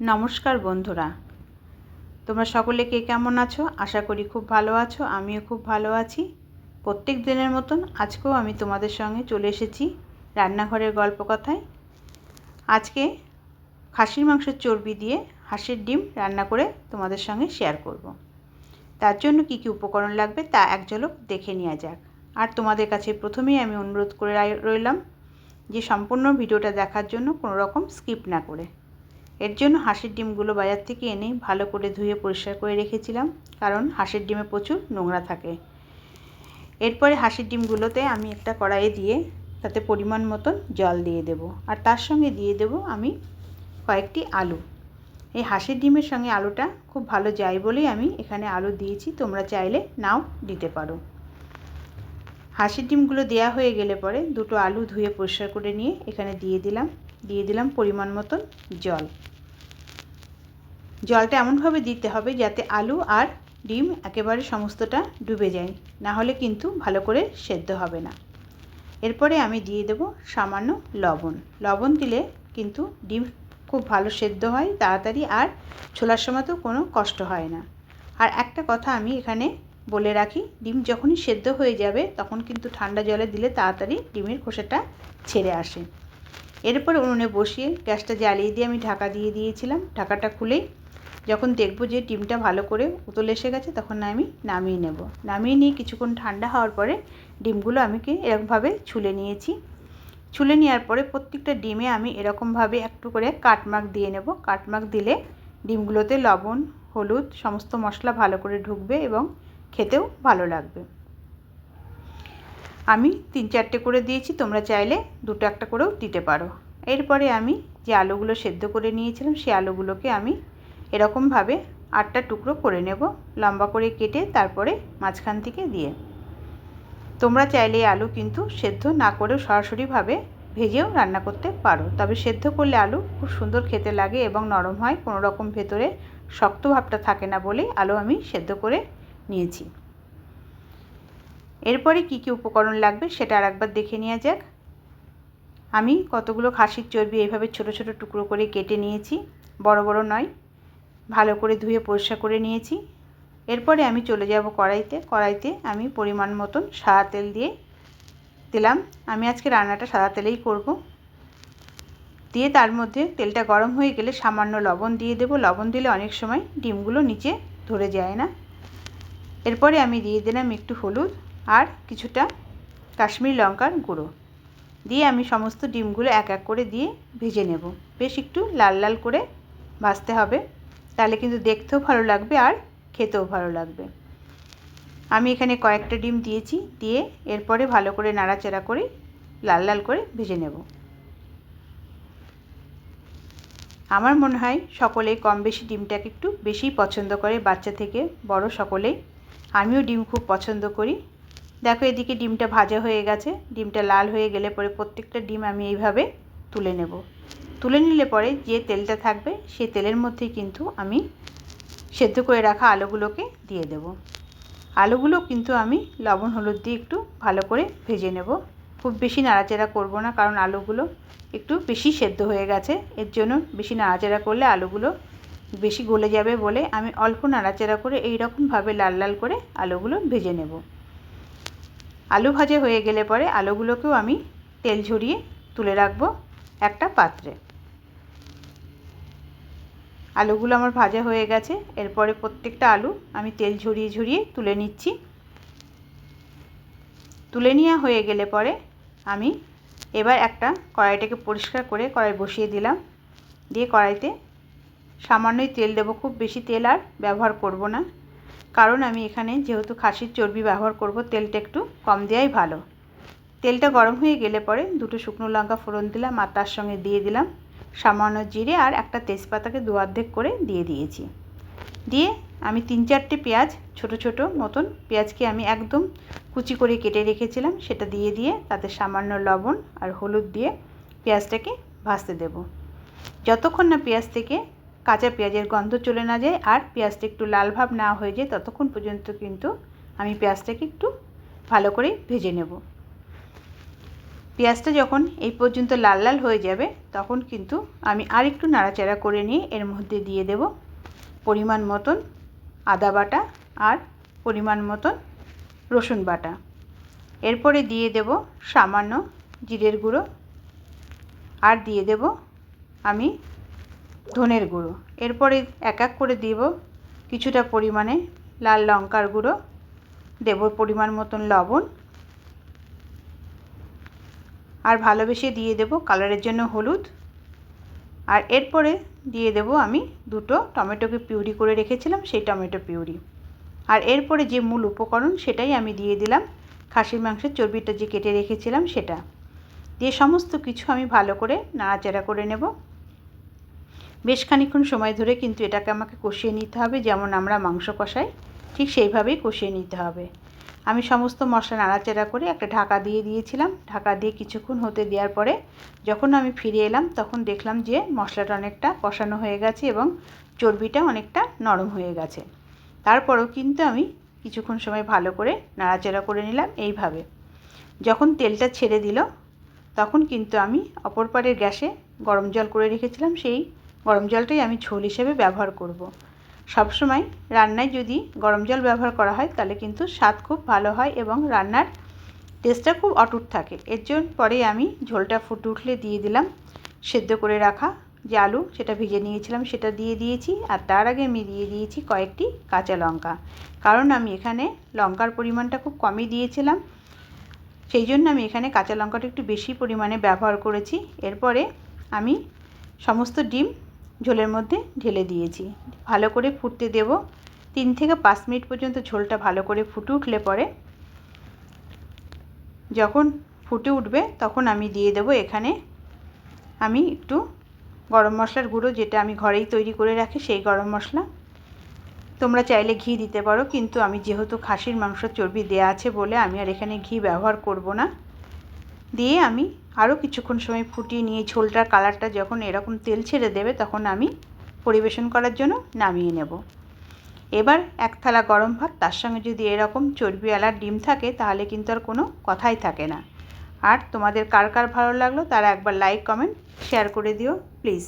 নমস্কার বন্ধুরা। তোমরা সকলে কে কেমন আছো? আশা করি খুব ভালো আছো, আমিও খুব ভালো আছি। প্রত্যেক দিনের মতন আজকেও আমি তোমাদের সঙ্গে চলে এসেছি রান্নাঘরের গল্প কথায় আজকে খাসির মাংসের চর্বি দিয়ে হাঁসের ডিম রান্না করে তোমাদের সঙ্গে শেয়ার করব। তার জন্য কি কি উপকরণ লাগবে তা এক ঝলক দেখে নেওয়া যাক। আর তোমাদের কাছে প্রথমেই আমি অনুরোধ করে রইলাম যে সম্পূর্ণ ভিডিওটা দেখার জন্য কোনো রকম স্কিপ না করে। এর জন্য হাঁসের ডিমগুলো বাজার থেকে এনে ভালো করে ধুয়ে পরিষ্কার করে রেখেছিলাম, কারণ হাঁসের ডিমে প্রচুর নোংরা থাকে। এরপরে হাঁসের ডিমগুলোতে আমি একটা কড়াইয়ে দিয়ে তাতে পরিমাণ মতন জল দিয়ে দেব। আর তার সঙ্গে দিয়ে দেব আমি কয়েকটি আলু। এই হাঁসের ডিমের সঙ্গে আলুটা খুব ভালো যায় বলেই আমি এখানে আলু দিয়েছি, তোমরা চাইলে নাও দিতে পারো। হাঁসের ডিমগুলো দেওয়া হয়ে গেলে পরে দুটো আলু ধুয়ে পরিষ্কার করে নিয়ে এখানে দিয়ে দিলাম। দিয়ে দিলাম পরিমাণ মতন জল। জলটা এমনভাবে দিতে হবে যাতে আলু আর ডিম একেবারে সমস্তটা ডুবে যায়। না হলে কিন্তু ভালো করে সেদ্ধ হবে না। এরপরে আমি দিয়ে দেব সামান্য লবণ। লবণ দিলে কিন্তু ডিম খুব ভালো সেদ্ধ হয়, তাড়াতাড়ি আর ছোলার সময় তো কোনো কষ্ট হয় না। আর একটা কথা আমি এখানে বলে রাখি, ডিম যখনই সেদ্ধ হয়ে যাবে তখন কিন্তু ঠান্ডা জলে দিলে তাড়াতাড়ি ডিমের খোসাটা ছেড়ে আসে। এরপর উনুনে বসিয়ে গ্যাসটা জ্বালিয়ে দিয়ে আমি ঢাকা দিয়ে দিয়েছিলাম। ঢাকাটা খুলেই যখন দেখব যে ডিমটা ভালো করে উতল এসে গেছে, তখন আমি নামিয়ে নেব। নামিয়ে নিয়ে কিছুক্ষণ ঠান্ডা হওয়ার পরে ডিমগুলো আমি এরকমভাবে ছুলে নিয়েছি। ছুলে নেওয়ার পরে প্রত্যেকটা ডিমে আমি এরকমভাবে একটু করে কাটমার্ক দিয়ে নেব। কাটমার্ক দিলে ডিমগুলোতে লবণ, হলুদ, সমস্ত মশলা ভালো করে ঢুকবে এবং খেতেও ভালো লাগবে। আমি তিন চারটে করে দিয়েছি, তোমরা চাইলে দুটো একটা করেও দিতে পারো। এরপরে আমি যে আলুগুলো সেদ্ধ করে নিয়েছিলাম সেই আলুগুলোকে আমি এরকমভাবে আটটা টুকরো করে নেব, লম্বা করে কেটে তারপরে মাঝখান থেকে দিয়ে। তোমরা চাইলে আলু কিন্তু সেদ্ধ না করেও সরাসরিভাবে ভেজেও রান্না করতে পারো। তবে সেদ্ধ করলে আলু খুব সুন্দর খেতে লাগে এবং নরম হয় কোনো রকম ভেতরে শক্ত ভাবটা থাকে না বলে আলু আমি সেদ্ধ করে নিয়েছি। এরপরে কি কি উপকরণ লাগবে সেটা আর একবার দেখে নেওয়া যাক। আমি কতগুলো খাসির চর্বি এইভাবে ছোট ছোট টুকরো করে কেটে নিয়েছি, বড় বড় নয় ভালো করে ধুয়ে পরিষ্কার করে নিয়েছি। এরপরে আমি চলে যাব কড়াইতে। কড়াইতে আমি পরিমাণ মতন সাদা তেল দিয়ে দিলাম। আমি আজকে রান্নাটা সাদা তেলেই করব। দিয়ে তার মধ্যে তেলটা গরম হয়ে গেলে সামান্য লবণ দিয়ে দেব। লবণ দিলে অনেক সময় ডিমগুলো নিচে ধরে যায় না। এরপরে আমি দিয়ে দিলাম একটু হলুদ আর কিছুটা কাশ্মীরি লঙ্কার গুঁড়ো। দিয়ে আমি সমস্ত ডিমগুলো এক এক করে দিয়ে ভেজে নেব। বেশ একটু লাল লাল করে ভাজতে হবে। তাহলে কিন্তু দেখতেও ভালো লাগবে আর খেতেও ভালো লাগবে। আমি এখানে কয়েকটা ডিম দিয়েছি, দিয়ে এরপরে ভালো করে নাড়াচাড়া করে লাল লাল করে ভেজে নেব। আমার মনে হয় সকলেই কম বেশি ডিমটাকে একটু বেশি পছন্দ করে, বাচ্চা থেকে বড় সকলেই আমিও ডিম খুব পছন্দ করি। দেখো এদিকে ডিমটা ভাজা হয়ে গেছে, ডিমটা লাল হয়ে গেলে পরে প্রত্যেকটা ডিম আমি এইভাবে তুলে নেব। তুলে নিলে পরে যে তেলটা থাকবে, সেই তেলের মধ্যেই কিন্তু আমি সেদ্ধ করে রাখা আলুগুলোকে দিয়ে দেব। আলুগুলো কিন্তু আমি লবণ, হলুদ দিয়ে একটু ভালো করে ভেজে নেব। খুব বেশি নাড়াচাড়া করব না, কারণ আলুগুলো একটু বেশি সেদ্ধ হয়ে গেছে। এর জন্য বেশি নাড়াচাড়া করলে আলুগুলো বেশি গলে যাবে বলে আমি অল্প নাড়াচাড়া করে এই রকমভাবে লাল লাল করে আলুগুলো ভেজে নেব। আলু ভাজা হয়ে গেলে পরে আলুগুলোকেও আমি তেল ঝরিয়ে তুলে রাখব। একটা পাত্রে। আলুগুলো আমার ভাজা হয়ে গেছে। এরপরে প্রত্যেকটা আলু আমি তেল ঝরিয়ে ঝরিয়ে তুলে নিচ্ছি। তুলে নেওয়া হয়ে গেলে পরে আমি এবার একটা কড়াইটাকে পরিষ্কার করে কড়াই বসিয়ে দিলাম। দিয়ে কড়াইতে সামান্যই তেল দেবো। খুব বেশি তেল আর ব্যবহার করব না। কারণ আমি এখানে যেহেতু খাসির চর্বি ব্যবহার করব, তেলটা একটু কম দেওয়াই ভালো। তেলটা গরম হয়ে গেলে পরে দুটো শুকনো লঙ্কা ফোড়ন দিলাম আর তার সঙ্গে দিয়ে দিলাম সামান্য জিরে আর একটা তেজপাতাকে দু অর্ধেক করে দিয়ে দিয়েছি। দিয়ে আমি তিন চারটে পেঁয়াজ, ছোট ছোট মতন পেঁয়াজকে আমি একদম কুচি করে কেটে রেখেছিলাম, সেটা দিয়ে দিয়ে তাতে সামান্য লবণ আর হলুদ দিয়ে পেঁয়াজটাকে ভাজতে দেব। যতক্ষণ না পেঁয়াজ থেকে কাঁচা পেঁয়াজের গন্ধ চলে না যায় আর পেঁয়াজটা একটু লাল ভাব না হয়ে যায়, ততক্ষণ পর্যন্ত কিন্তু আমি পেঁয়াজটাকে একটু ভালো করে ভেজে নেব। পেঁয়াজটা যখন এই পর্যন্ত লাল লাল হয়ে যাবে, তখন কিন্তু আমি আর একটু নাড়াচাড়া করে নিয়ে এর মধ্যে দিয়ে দেব পরিমাণ মতন আদা বাটা আর পরিমাণ মতন রসুন বাটা। এরপরে দিয়ে দেব সামান্য জিরের গুঁড়ো আর দিয়ে দেব আমি ধনের গুঁড়ো। এরপরে এক এক করে দেব কিছুটা পরিমাণে লাল লঙ্কার গুঁড়ো, দেব পরিমাণ মতন লবণ আর ভালোবেসে দিয়ে দেব কালারের জন্য হলুদ। আর এরপরে দিয়ে দেব আমি দুটো টমেটোকে পিউরি করে রেখেছিলাম, সেই টমেটো পিউরি। আর এরপরে যে মূল উপকরণ সেটাই আমি দিয়ে দিলাম। খাসির মাংসের চর্বিটা যে কেটে রেখেছিলাম সেটা। দিয়ে সমস্ত কিছু আমি ভালো করে নাড়াচাড়া করে নেব। বেশ খানিক্ষণ সময় ধরে কিন্তু এটাকে আমাকে কষিয়ে নিতে হবে, যেমন আমরা মাংস কষাই, ঠিক সেইভাবেই কষিয়ে নিতে হবে। আমি সমস্ত মশলা নাড়াচাড়া করে একটা ঢাকা দিয়ে দিয়েছিলাম। ঢাকা দিয়ে কিছুক্ষণ হতে দেওয়ার পরে যখন আমি ফিরে এলাম, তখন দেখলাম যে মশলাটা অনেকটা কষানো হয়ে গেছে এবং চর্বিটা অনেকটা নরম হয়ে গেছে। তারপরেও কিন্তু আমি কিছুক্ষণ সময় ভালো করে নাড়াচাড়া করে নিলাম এইভাবে। যখন তেলটা ছেড়ে দিল, তখন কিন্তু আমি অপর পাড়ের গ্যাসে গরম জল করে রেখেছিলাম। সেই গরম জলটাই আমি ঝোল হিসেবে ব্যবহার করব। সবসময় রান্নায় যদি গরম জল ব্যবহার করা হয়, তাহলে কিন্তু স্বাদ খুব ভালো হয় এবং রান্নার টেস্টটা খুব অটুট থাকে। এর জন্য পরে আমি ঝোলটা ফুটে উঠলে দিয়ে দিলাম সেদ্ধ করে রাখা যে আলু, সেটা ভিজে নিয়েছিলাম, সেটা দিয়ে দিয়েছি আর তার আগে আমি দিয়ে দিয়েছি কয়েকটি কাঁচা লঙ্কা। কারণ আমি এখানে লঙ্কার পরিমাণটা খুব কমই দিয়েছিলাম, সেই জন্য আমি এখানে কাঁচা লঙ্কাটা একটু বেশি পরিমাণে ব্যবহার করেছি। এরপরে আমি সমস্ত ডিম ঝোলের মধ্যে ঢেলে দিয়েছি। ভালো করে ফুটতে দেব। তিন থেকে পাঁচ মিনিট পর্যন্ত ঝোলটা ভালো করে ফুটে উঠলে পরে যখন ফুটে উঠবে তখন আমি দিয়ে দেব এখানে আমি একটু গরম মশলার গুঁড়ো যেটা আমি ঘরেই তৈরি করে রাখি সেই গরম মশলা। তোমরা চাইলে ঘি দিতে পারো, কিন্তু আমি যেহেতু খাসির মাংস চর্বি দেওয়া আছে বলে আমি আর এখানে ঘি ব্যবহার করব না। দিয়ে আমি আরও কিছুক্ষণ সময় ফুটিয়ে নিয়ে ঝোলটার কালারটা যখন এরকম তেল ছেড়ে দেবে তখন আমি পরিবেশন করার জন্য নামিয়ে নেব। এবার এক থালা গরম ভাত, তার সঙ্গে যদি এরকম চর্বিওয়ালার ডিম থাকে তাহলে কিন্তু আর কোনো কথাই থাকে না। আর তোমাদের কার কার ভালো লাগল তারা একবার লাইক কমেন্ট শেয়ার করে দিও প্লিজ